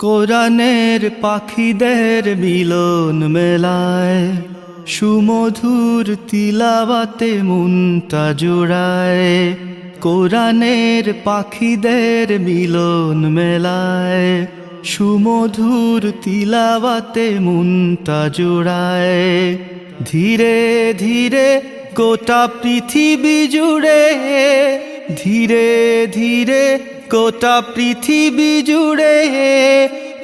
কোরআনের পাখিদের মিলন মেলায় সুমধুর তিলাবাতে মুনটা জোড়ায়। কোরআনের পাখিদের মিলন মেলায় সুমধুর তিলাবাতে মুনটা জোড়ায়। ধীরে ধীরে গোটা পৃথিবী জুড়ে, ধীরে ধীরে গোটা পৃথিবী জুড়ে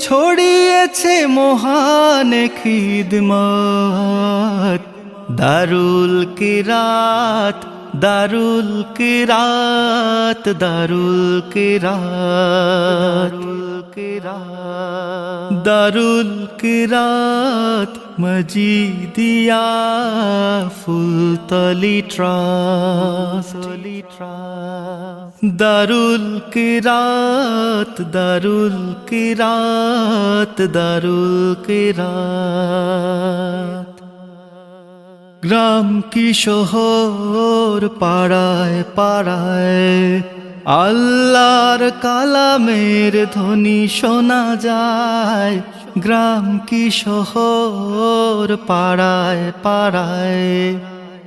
ছড়িয়েছে মহান খিদমত। দারুল কিরাত দারুল কিরাত দারুল কিরাত। দারুল কিরাত মজিদিয়া ফুলতলি ট্রাস্ট দারুল কিরাত দারুল কিরাত দারুল কিরাত গ্রাম কি শহর পাড়ায় পাড়ায় আল্লাহর কালামের ধ্বনি শোনা যায়, গ্রাম কি শহর পাড়ায় পাড়ায়।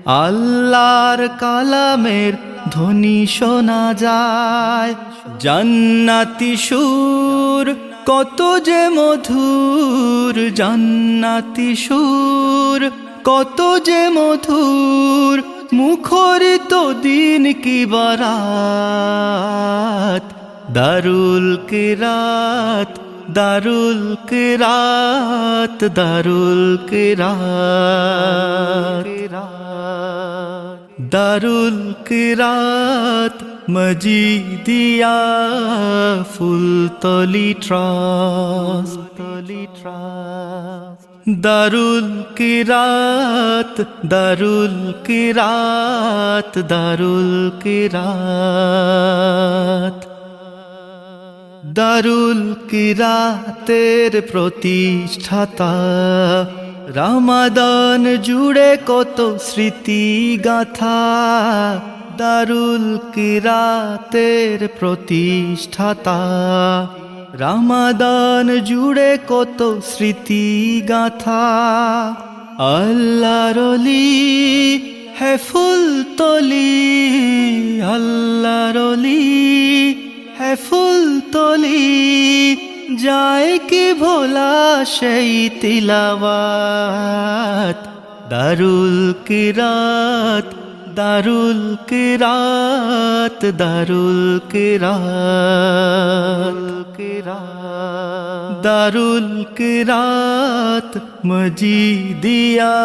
আল্লাহর কালামের ধ্বনি শোনা যায়, জান্নাতি সুর কত যে মধুর, জান্নাতি সুর কত যে মধুর। মুখরিত দিন কি বারাত? দারুল কিরাত দারুল কিরাত দারুল কিরাত। দারুল কিরাত, মজিদিয়া ফুলতলি ট্রাস তলি ট্রাস। দারুল কিরাত দারুল কিরাত দারুল কিরাত। দারুল কিরাতের প্রতিষ্ঠাতা, রামাদান জুড়ে কত স্মৃতি গাথা দারুল কিরাতের প্রতিষ্ঠাতা রামাদান জুড়ে কত স্মৃতি গাথা। আল্লাহরলি হে ফুল তলি আল্লাহরলি হে তলি, যায় কি ভোলা সেই তিলাবাত দারুল কিরাত। দারুল কিরাত দারুল কিরাত। দারুল কিরাত, মজিদিয়া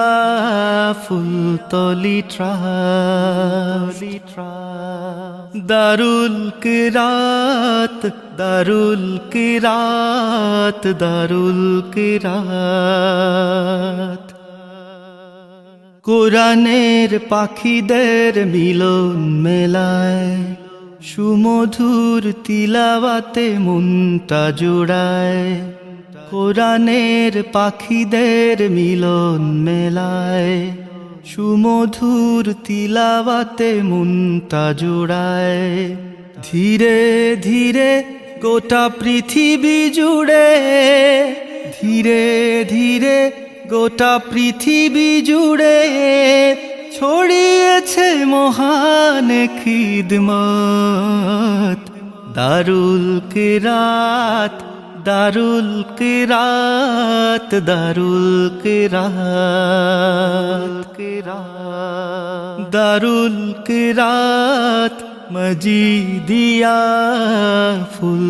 ফুলতলি ট্রালি দারুল কিরাত দারুল কিরাত দারুল কিরাত। কোরআনের পাখিদের মিলন মেলায় সুমধুর তিলাবাতে মুনটা জোড়ায়। কোরআনের পাখিদের মিলন মেলায় সুমধুর তিলাবাতে মুনটা জোড়ায়। ধীরে ধীরে গোটা পৃথিবী জুড়ে গোটা পৃথিবী জুড়ে ছড়িয়েছে মহান খিদমত। দারুল কিরাত দারুল কিরাত দারুল কিরাত। দারুল কিরাত, মজিদিয়া ফুলতলি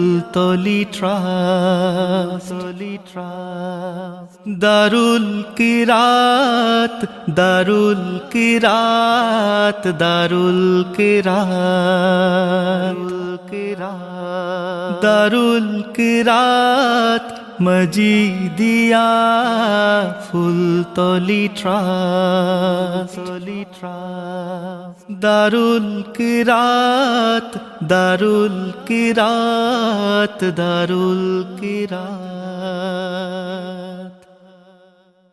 ট্রাসলি ট্রাস দারুল কিরাত দারুল কিরাত দারুল কিরাত দারুল কিরাত মজিদিয়া ফুলতলি ট্রাস দারুল কিরাত দারুল কিরাত দারুল কিরাত।